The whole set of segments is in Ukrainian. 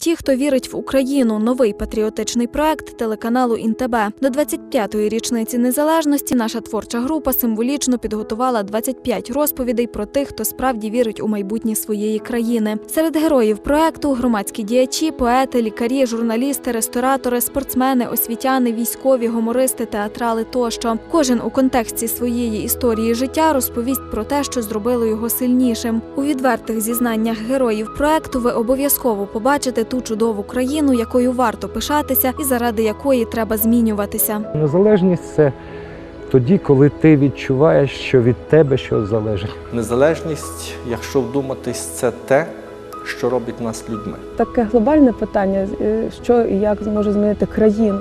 Ті, хто вірить в Україну, новий патріотичний проект телеканалу ІНТБ. До 25-ї річниці незалежності наша творча група символічно підготувала 25 розповідей про тих, хто справді вірить у майбутнє своєї країни. Серед героїв проекту громадські діячі, поети, лікарі, журналісти, ресторатори, спортсмени, освітяни, військові, гумористи, театрали тощо. Кожен у контексті своєї історії життя розповість про те, що зробило його сильнішим. У відвертих зізнаннях героїв проекту ви обов'язково побачите ту чудову країну, якою варто пишатися і заради якої треба змінюватися. Незалежність це тоді, коли ти відчуваєш, що від тебе щось залежить. Незалежність, якщо вдуматись, це те, що робить нас людьми. таке глобальне питання, е, що і як зможе змінити країну.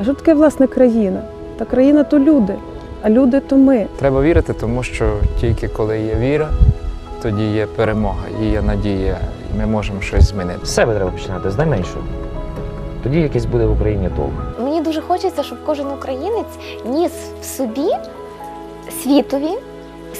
А що таке власне країна? Та країна то люди, а люди то ми. Треба вірити, тому що тільки коли є віра, тоді є перемога і є надія, ми можемо щось змінити. З себе треба починати, з найменшого. Тоді якийсь буде в Україні толк. Мені дуже хочеться, щоб кожен українець ніс в собі світові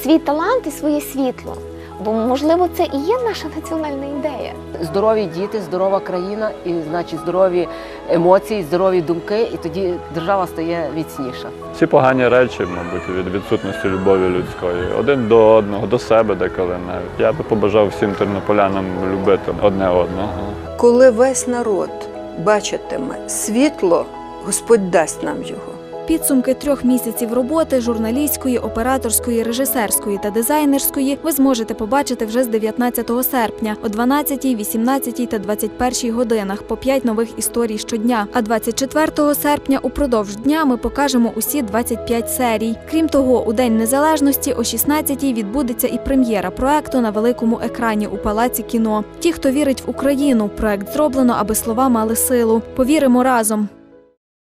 свій талант і своє світло. Бо можливо це і є наша національна ідея. Здорові діти, здорова країна, і значить здорові емоції, здорові думки, і тоді держава стає міцніша. Ці погані речі, мабуть, від відсутності любові людської, один до одного, до себе деколи навіть. Я би побажав всім тернополянам любити одне одного. Коли весь народ бачитиме світло, Господь дасть нам його. Підсумки трьох місяців роботи журналістської, операторської, режисерської та дизайнерської ви зможете побачити вже з 19 серпня о 12, 18 та 21 годинах по 5 нових історій щодня. А 24 серпня упродовж дня ми покажемо усі 25 серій. Крім того, у День Незалежності о 16 відбудеться і прем'єра проекту на великому екрані у палаці кіно. Ті, хто вірить в Україну, проект зроблено, аби слова мали силу. Повіримо разом.